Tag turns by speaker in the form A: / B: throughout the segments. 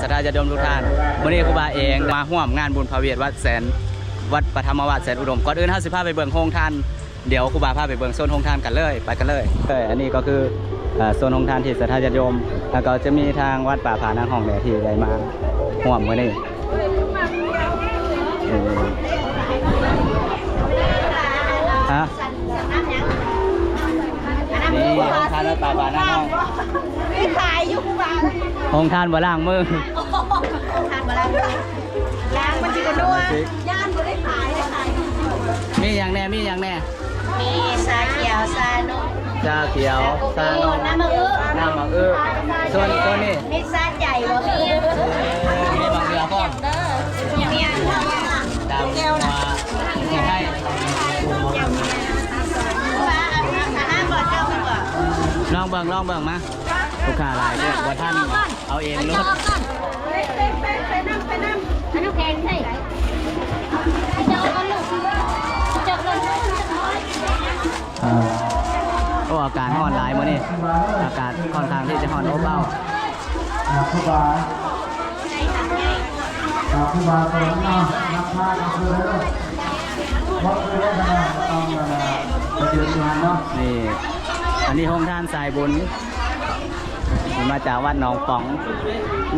A: สกอุบาสิกาสัทธาญาติโยมทุกท่านวันนี้ครูบาเองมาห่วมงานบุญพระเวทวัดแสนวัดปฐมวัดแสนอุดมก่อนอื่นห้าสิบห้าไปเบิ่งโฮงทานเดี๋ยวครูบาพาไปเบิ่งโซนโฮงทานกันเลยไปกันเลยเอออันนี้ก็คือเอ่อโซนโฮงทานที่สัทธาญาติโยมแล้วก็จะมีทางวัดป่าผานางห้องแหล่ที่ได้มาห่วมมื้อนี้เออฮะนี่โฮงทานวัดป่าผานางห้อง
B: ไม่ขาย อยู่บ้าน
A: โฮงทานบ่ล่างมือ
B: ทานมาแล้วล้างมันจิกระนัวย่านก็ได้ขายได้ขาย
A: มีอย่างแน่มีอย่างแน่
B: มีซาเขียวซานุ่ม
A: ชาเขียวชา
B: โอ้
A: นม
B: น้ำมะอื้อ
A: น้ำมังอื้อส่วนตัวนี้
B: มีซาใหญ่บ่มี
A: มีบางเรือพ่อ
B: เด้อเมีย
A: ดำมาให้
B: ฟ้าอันนั้นห้าบ่เจ้าบ่
A: ลองเบิ่งลองเบิ่งมา ลูกค้าหลายด้วยว่าท่านเอาเองรถ
B: ไปไปไปไปนั่งไปนั่งอันนั้นแพงใช่เจ้าก็ลูกเจ้าก็ลูก
A: โอ้อากาศร้อนหลายมื้อนี้อากาศค่อนข้างที่จะร้อนอบอ้าว
C: ครับครูบาครับครูบาสนเนาะนักพากย์ก็คือเรื่องเพราะคือเรื่องอะไรต้องอะไรปฏิบัติงานเนาะ
A: นี่อันนี้โฮงท่านสายบุญ มาจากวัดหนองป๋อง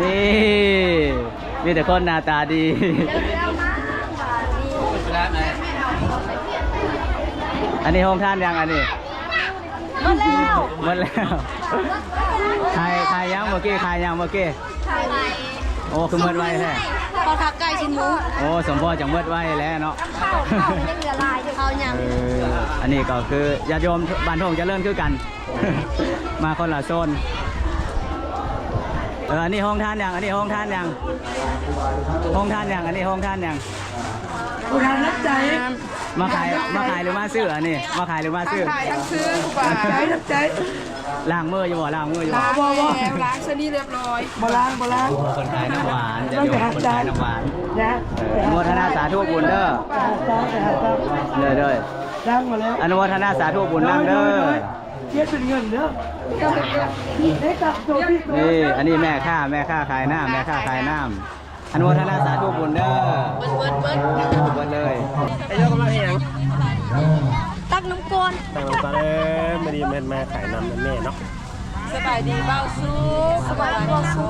A: นี่ มีแต่คนหน้าตาดี อันนี้โฮงท่านยังอันนี้
B: หมดแล้ว
A: หมดแล้วใครใครยังเมื่อกี้ใครยังเมื่อกี้โอ้คือเมื่อไวแท้
B: พอทักไก่ชิ้นมู
A: โอ้สมพ่อจังเมื่อไวแล้วเนาะ
B: ข้าวข้าวมันยังเหลือลายอยู่ข้าวยัง
A: อันนี้ก็คือญาติโยมบ้านทงจะเริ่มคือกัน มาคนละโซน อออันนี้ห้องท่านยังอันนี้ห้องท่านยังห้องท่านยังอันนี้ห้องท่านยัง
D: ผู้ทานนักใจ
A: มาขายมาขายหรือมาซื้ออันนี้มาขายหรือมาซื้อ
D: ขายทั้งซื้อผู้บ่าวใจนักใจ
A: ล้างมืออยู่บ่ล้างมืออยู่
D: บ
A: บ่
D: บ่บ่ล้างชนิดเรียบร้อยโบราณโบราณ
A: คนขายน้ำหวานจะโยมคนขายน้ำหวาน
D: นะ
A: เอออนุโมทนาสาธุบุญเด้อ
D: จ้าไปหาจ้า
A: เลยเลย
D: ดังมาแล้ว
A: อนุโมทนาสาธุบุญนั่งเด้อ
D: เย็ดเป็นเงินเด้อเด็กกับโจพี่
A: นี่อันนี้แม่ค้าแม่ค้าขายน้ำแม่ค้าขายน้ำอนุโมทนาสาธุบุญเด้อเบิ้ลเบิ้ลเบิ้ลเลย
E: ไอ้เจ้ากำลังเห็น
B: ตักน้ำกวน
E: แต่งตอนนี้ไม่ดีแม่มาขายน้ำนั่นแม่เนาะ
D: สบายดีเบาสู้สบายดีสู้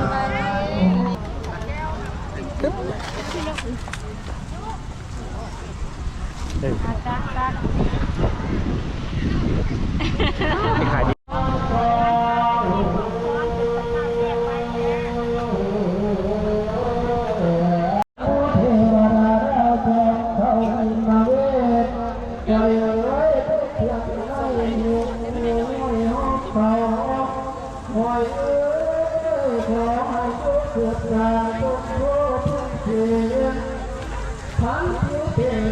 D: สบายดี
E: เออไป ขายดี
C: พันธุ์เปลี่ยนใจของ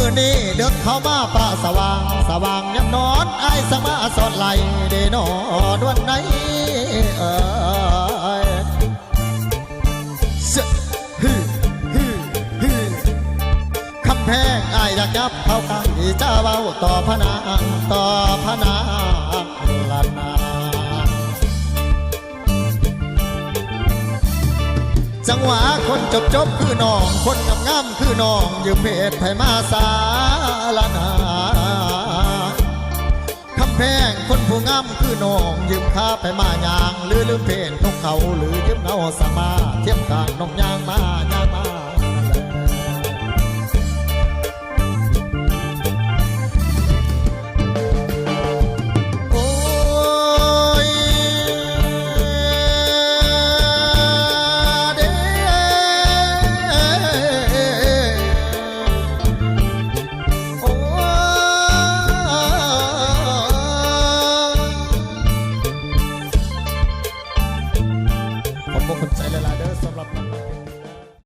C: เจ้าคือรักยาเพื่อให้ขาด
F: อนี้เดึกเข้ามาป่าสว่างสว่างยังนอนไอ้สมาสอดไหลเดนอนวันไหนเอ้ยเสอะฮึฮึฮึคำแพงอายอยากยับเข้ากังที่เจ้าเว้าต่อพนางต่อพนาง จังหวะคนจบจบคือน้อง คนงามงามคือน้องอยู่เพศไผมาสาลานาคำแพงคนผู้งามคือน้องยืมข้าไปมายางหรือลืมเพนนกเขาหรือยืมเงาสมา เทียมกลางน้องยางมายางมา